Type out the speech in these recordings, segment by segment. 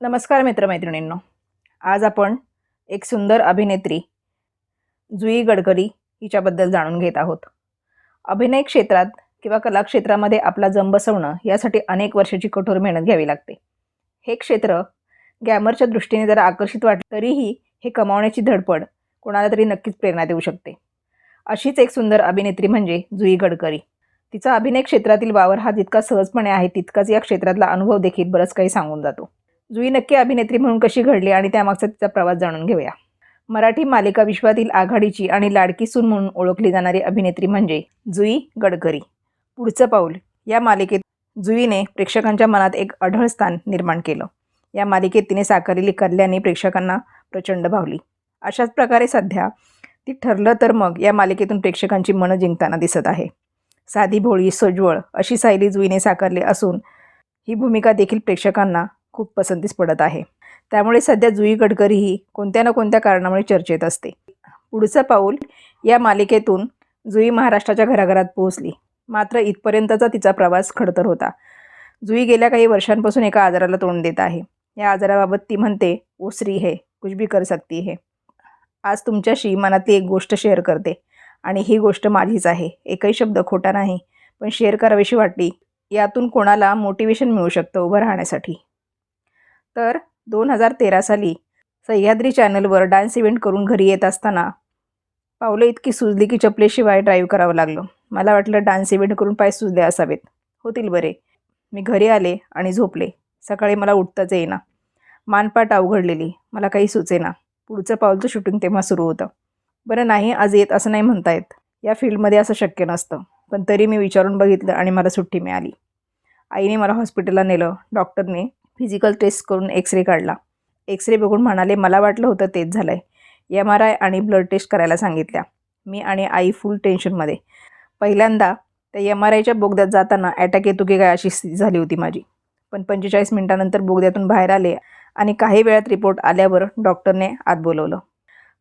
नमस्कार मित्रमैत्रिणींनो. आज आपण एक सुंदर अभिनेत्री जुई गडकरी हिच्याबद्दल जाणून घेत आहोत. अभिनय क्षेत्रात किंवा कला क्षेत्रामध्ये आपला जम बसवणं यासाठी अनेक वर्षाची कठोर मेहनत घ्यावी लागते. हे क्षेत्र गॅमरच्या दृष्टीने जरा आकर्षित वाटलं तरीही हे कमावण्याची धडपड कोणाला तरी नक्कीच प्रेरणा देऊ शकते. अशीच एक सुंदर अभिनेत्री म्हणजे जुई गडकरी. तिचा अभिनय क्षेत्रातील वावर हा जितका सहजपणे आहे तितकाच या क्षेत्रातला अनुभव देखील बरंच काही सांगून जातो. जुई नक्की अभिनेत्री म्हणून कशी घडली आणि त्यामागचा तिचा प्रवास जाणून घेऊया. मराठी मालिका विश्वातील आघाडीची आणि लाडकी सून म्हणून ओळखली जाणारी अभिनेत्री म्हणजे जुई गडकरी. पुढचं पाऊल. या मालिकेत जुईने प्रेक्षकांच्या मनात एक अढळ स्थान निर्माण केलं. या मालिकेत तिने साकारलेली कल्याणी प्रेक्षकांना प्रचंड भावली. अशाच प्रकारे सध्या ती ठरलं तर मग या मालिकेतून प्रेक्षकांची मनं जिंकताना दिसत आहे. साधी भोळी सज्वळ अशी सायली जुईने साकारली असून ही भूमिका देखील प्रेक्षकांना खूप पसंतीस पडत आहे. त्यामुळे सध्या जुई गडकरी ही कोणत्या ना कोणत्या कारणामुळे चर्चेत असते. पुढचं पाऊल या मालिकेतून जुई महाराष्ट्राच्या घराघरात पोहोचली. मात्र इथपर्यंतचा तिचा प्रवास खडतर होता. जुई गेल्या काही वर्षांपासून एका आजाराला तोंड देत आहे. या आजाराबाबत ती म्हणते ओसरी हे कुछ भी कर सकती है. आज तुमच्याशी मनातली एक गोष्ट शेअर करते. आणि ही गोष्ट माझीच आहे. एकही शब्द खोटा नाही. पण शेअर करावीशी वाटली. यातून कोणाला मोटिवेशन मिळू शकतं उभं राहण्यासाठी? तर दोन हजार तेरा साली सह्याद्री चॅनलवर डान्स इव्हेंट करून घरी येत असताना पावलं इतकी सुजली की चपलेशिवाय ड्राईव्ह करावं लागलं. मला वाटलं डान्स इव्हेंट करून पाय सुजले असावेत. होतील बरे. मी घरी आले आणि झोपले. सकाळी मला उठताच येईना. मानपाट अवघडलेली. मला काही सुचेना. पुढचं पाऊलचं शूटिंग तेव्हा सुरू होतं. बरं नाही आज येत असं नाही म्हणता येत या फील्डमध्ये असं शक्य नसतं. पण तरी मी विचारून बघितलं आणि मला सुट्टी मिळाली. आईने मला हॉस्पिटलला नेलं. डॉक्टरने फिजिकल टेस्ट करून एक्स रे काढला. एक्स रे बघून म्हणाले मला वाटलं होतं तेच झालं आहे एम आर आय आणि ब्लड टेस्ट करायला सांगितल्या. मी आणि आई फुल टेन्शनमध्ये पहिल्यांदा त्या एम आर आयच्या बोगद्यात जाताना अटॅक येतो की काय अशी स्थिती झाली होती माझी. पण पंचेचाळीस मिनिटानंतर बोगद्यातून बाहेर आले आणि काही वेळात रिपोर्ट आल्यावर डॉक्टरने आत बोलवलं.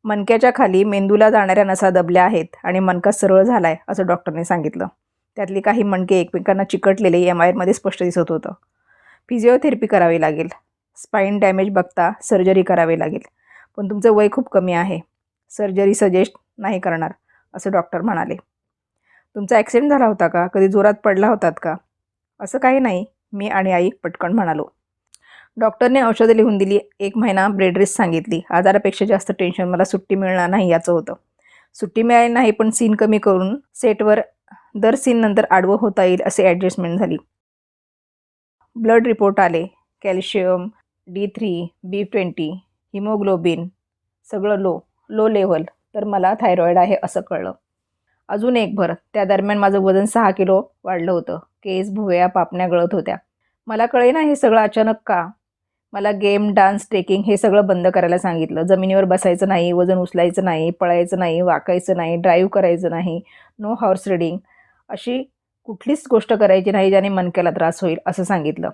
मनक्याच्या खाली मेंदूला जाणाऱ्या नसा दबल्या आहेत आणि मणका सरळ झाला आहे असं डॉक्टरने सांगितलं. त्यातली काही मणके एकमेकांना चिकटलेले एम आयमध्ये स्पष्ट दिसत होतं. फिजिओथेरपी करावी लागेल. स्पाईन डॅमेज बघता सर्जरी करावी लागेल. पण तुमचं वय खूप कमी आहे. सर्जरी सजेस्ट नाही करणार असं डॉक्टर म्हणाले. तुमचा ॲक्सिडेंट झाला होता का? कधी जोरात पडला होतात का? असं काही नाही मी आणि आई पटकन म्हणालो. डॉक्टरने औषधं लिहून दिली एक महिना ब्रेड रेस्ट सांगितली. आजारापेक्षा जास्त टेन्शन मला सुट्टी मिळणार नाही याचं होतं. सुट्टी मिळाली नाही पण सीन कमी करून सेटवर दर सीन नंतर आडवं होता येईल असे ॲडजस्टमेंट झाली. ब्लड रिपोर्ट आले. Calcium D three B twenty haemoglobin सगळं लो लो लेवल तर मला थायरॉईड आहे असं कळलं. अजून एक भर. त्या दरम्यान माझं वजन सहा किलो वाढलं होतं. केस भुवया पापण्या गळत होत्या. मला कळे ना हे सगळं अचानक का? मला गेम डान्स ट्रेकिंग हे सगळं बंद करायला सांगितलं. जमिनीवर बसायचं नाही वजन उचलायचं नाही पळायचं नाही वाकायचं नाही ड्राईव्ह करायचं नाही. No horse riding. अशी कुठलीच गोष्ट करायची नाही ज्याने मनक्याला त्रास होईल असं सांगितलं.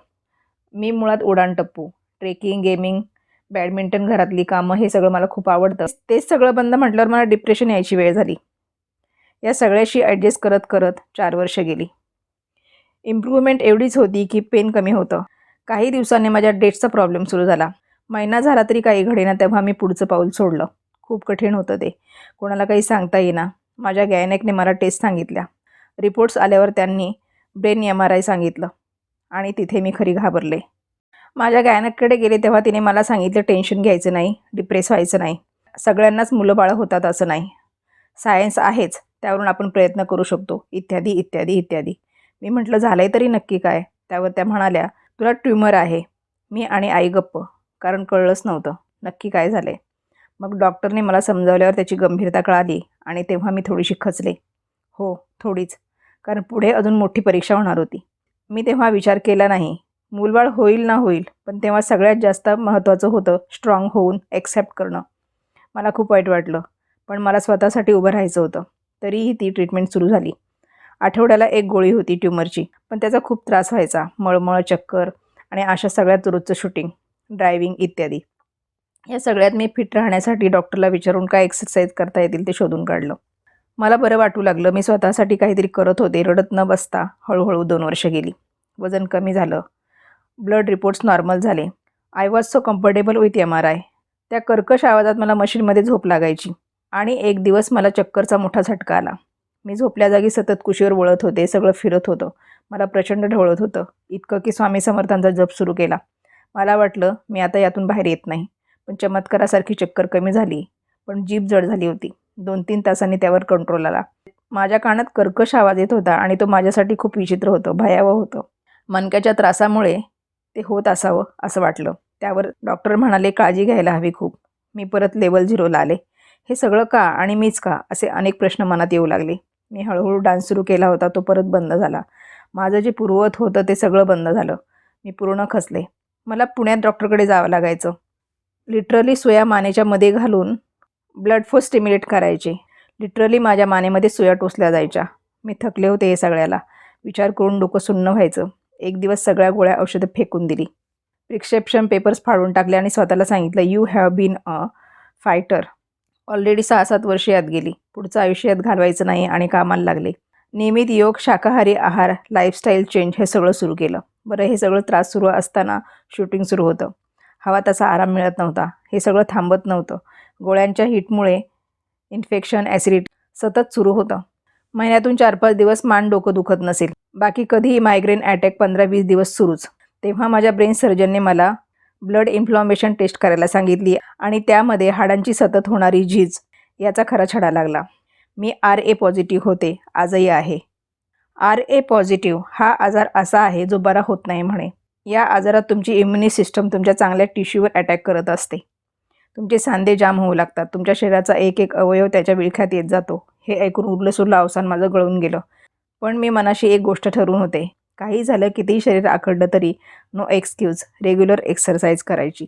मी मुळात उडाण टप्पू ट्रेकिंग गेमिंग बॅडमिंटन घरातली कामं हे सगळं मला खूप आवडतं. तेच सगळं बंद म्हटल्यावर मला डिप्रेशन यायची वेळ झाली. या सगळ्याशी ॲडजस्ट करत करत चार वर्ष गेली. इम्प्रूव्हमेंट एवढीच होती की पेन कमी होतं. काही दिवसांनी माझ्या डेटचा प्रॉब्लेम सुरू झाला. महिना झाला तरी काही घडेना तेव्हा मी पुढचं पाऊल सोडलं. खूप कठीण होतं ते. कोणाला काही सांगता येईना. माझ्या गॅयनेकने मला टेस्ट सांगितल्या. रिपोर्ट्स आल्यावर त्यांनी ब्रेन एम आर आय सांगितलं आणि तिथे मी खरी घाबरले. माझ्या गायनाकडे गेले तेव्हा तिने मला सांगितलं टेन्शन घ्यायचं नाही डिप्रेस व्हायचं नाही. सगळ्यांनाच मुलं बाळं होतात असं नाही. सायन्स आहेच त्यावरून आपण प्रयत्न करू शकतो. इत्यादी इत्यादी इत्यादी. मी म्हटलं झालं आहे तरी नक्की काय? त्यावर त्या म्हणाल्या तुला ट्युमर आहे. मी आणि आई गप्प कारण कळलंच नव्हतं. नक्की काय झालं आहे मग डॉक्टरने मला समजावल्यावर त्याची गंभीरता कळाली आणि तेव्हा मी थोडीशी खचले. हो थोडीच. कारण पुढे अजून मोठी परीक्षा होणार होती. मी तेव्हा विचार केला नाही. मूलबाळ होईल ना होईल पण तेव्हा सगळ्यात जास्त महत्त्वाचं होतं स्ट्रॉंग होऊन ॲक्सेप्ट करणं. मला खूप वाईट वाटलं पण मला स्वतःसाठी उभं राहायचं होतं. तरीही ती ट्रीटमेंट सुरू झाली. आठवड्याला एक गोळी होती ट्युमरची पण त्याचा खूप त्रास व्हायचा. मळमळ चक्कर आणि अशा सगळ्यात रोजचं शूटिंग ड्रायव्हिंग इत्यादी. या सगळ्यात मी फिट राहण्यासाठी डॉक्टरला विचारून काय एक्सरसाइज करता येतील ते शोधून काढलं. मला बरं वाटू लागलं. मी स्वतःसाठी काहीतरी करत होते. रडत न बसता हळूहळू दोन वर्ष गेली. वजन कमी झालं. ब्लड रिपोर्ट्स नॉर्मल झाले. I was so comfortable with M R I त्या कर्कश आवाजात मला मशीनमध्ये झोप लागायची आणि एक दिवस मला चक्करचा मोठा झटका आला. मी झोपल्या जागी सतत कुशीवर वळत होते. सगळं फिरत होतं. मला प्रचंड ढवळत होतं. इतकं की स्वामी समर्थांचा जप सुरू केला. मला वाटलं मी आता यातून बाहेर येत नाही. पण चमत्कारासारखी चक्कर कमी झाली. पण जीभ जड झाली होती. दोन तीन तासांनी त्यावर कंट्रोल आला. माझ्या कानात कर्कश आवाज येत होता आणि तो माझ्यासाठी खूप विचित्र होतं भयावह होतं. मनक्याच्या त्रासामुळे ते होत असावं असं वाटलं. त्यावर डॉक्टर म्हणाले काळजी घ्यायला हवी खूप. मी परत लेवल झिरोला आले. हे सगळं का आणि मीच का? असे अनेक प्रश्न मनात येऊ लागले. मी हळूहळू डान्स सुरू केला होता तो परत बंद झाला. माझं जे पूर्वत होतं ते सगळं बंद झालं. मी पूर्ण खचले मला पुण्यात डॉक्टरकडे जावं लागायचं. लिटरली सोया मानेच्या मध्ये घालून ब्लड फ्लो स्टिम्युलेट करायचे. लिटरली माझ्या मानेमध्ये सुया टोचल्या जायच्या. मी थकले होते हे सगळ्याला. विचार करून डोकं सुन्न व्हायचं. एक दिवस सगळ्या गोळ्या औषधं फेकून दिली. प्रिस्क्रिप्शन पेपर्स फाडून टाकले आणि स्वतःला सांगितलं you have been a fighter already सहा सात वर्ष यात गेली. पुढचं आयुष्य यात घालवायचं नाही आणि कामाला लागले. नियमित योग शाकाहारी आहार लाईफस्टाईल चेंज हे सगळं सुरू केलं. बरं हे सगळं त्रास सुरू असताना शूटिंग सुरू होतं. हवा तसा आराम मिळत नव्हता. हे सगळं थांबत नव्हतं. गोळ्यांच्या हिटमुळे इन्फेक्शन ॲसिडिटी सतत सुरू होतं. महिन्यातून चार पाच दिवस मान डोकं दुखत नसेल. बाकी कधीही मायग्रेन अटॅक पंधरा वीस दिवस सुरूच. तेव्हा माझ्या ब्रेन सर्जनने मला ब्लड इन्फ्लॉमेशन टेस्ट करायला सांगितली आणि त्यामध्ये हाडांची सतत होणारी झीज याचा खरा छडा लागला. मी आर ए पॉझिटिव्ह होते. आजही आहे. आर ए पॉझिटिव्ह हा आजार असा आहे जो बरा होत नाही म्हणे. या आजारात तुमची इम्युनी सिस्टम तुमच्या चांगल्या टिश्यूवर अटॅक करत असते. तुमचे सांधे जाम होऊ लागतात. तुमच्या शरीराचा एक एक अवयव त्याच्या विळख्यात येत जातो. हे ऐकून उरलं सुरलं अवसान माझं गळून गेलं. पण मी मनाशी एक गोष्ट ठरवून होते. काही झालं कितीही शरीर आखडलं तरी नो एक्सक्यूज रेग्युलर एक्सरसाइज करायची.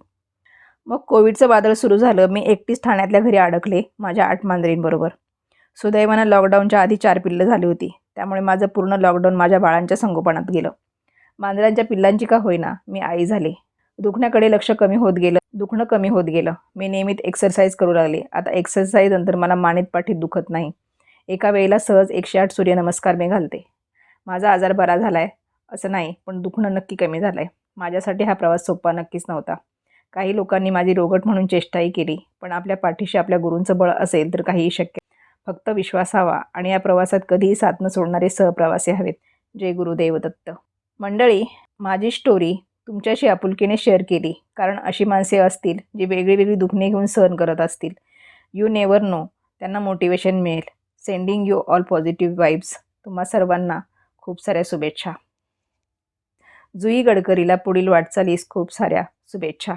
मग कोविडचं वादळ सुरू झालं. मी एकटीच ठाण्यातल्या घरी अडकले माझ्या आठ मांजरींबरोबर. सुदैवानं लॉकडाऊनच्या आधी चार पिल्लं झाली होती. त्यामुळे माझं पूर्ण लॉकडाऊन माझ्या बाळांच्या संगोपनात गेलं. मांजरांच्या पिल्लांची का होईना मी आई झाले. दुखण्याकडे लक्ष कमी होत गेलं. दुखणं कमी होत गेलं. मी नियमित एक्सरसाइज करू लागले. आता एक्सरसाइज नंतर मला मानेत पाठीत दुखत नाही. एका वेळेला सहज एकशे आठ सूर्यनमस्कार मी घालते. माझा आजार बरा झाला आहे असं नाही पण दुखणं नक्की कमी झालं आहे माझ्यासाठी हा प्रवास सोपा नक्कीच नव्हता. काही लोकांनी माझी रोगट म्हणून चेष्टाही केली पण आपल्या पाठीशी आपल्या गुरूंचं बळ असेल तर काहीही शक्य. फक्त विश्वास हवा आणि या प्रवासात कधीही साथ न सोडणारे सहप्रवासी हवेत. जय गुरुदेव दत्त. मंडळी माझी स्टोरी तुमच्याशी आपुलकीने शेअर केली. कारण अशी माणसे असतील जी वेगळी वेगळी दुखणे घेऊन सहन करत असतील. यू नेवर नो त्यांना मोटिवेशन मिळेल. Sending you all positive vibes तुम्हा सर्वांना खूप साऱ्या शुभेच्छा. जुई गडकरीला पुढील वाटचालीस खूप साऱ्या शुभेच्छा.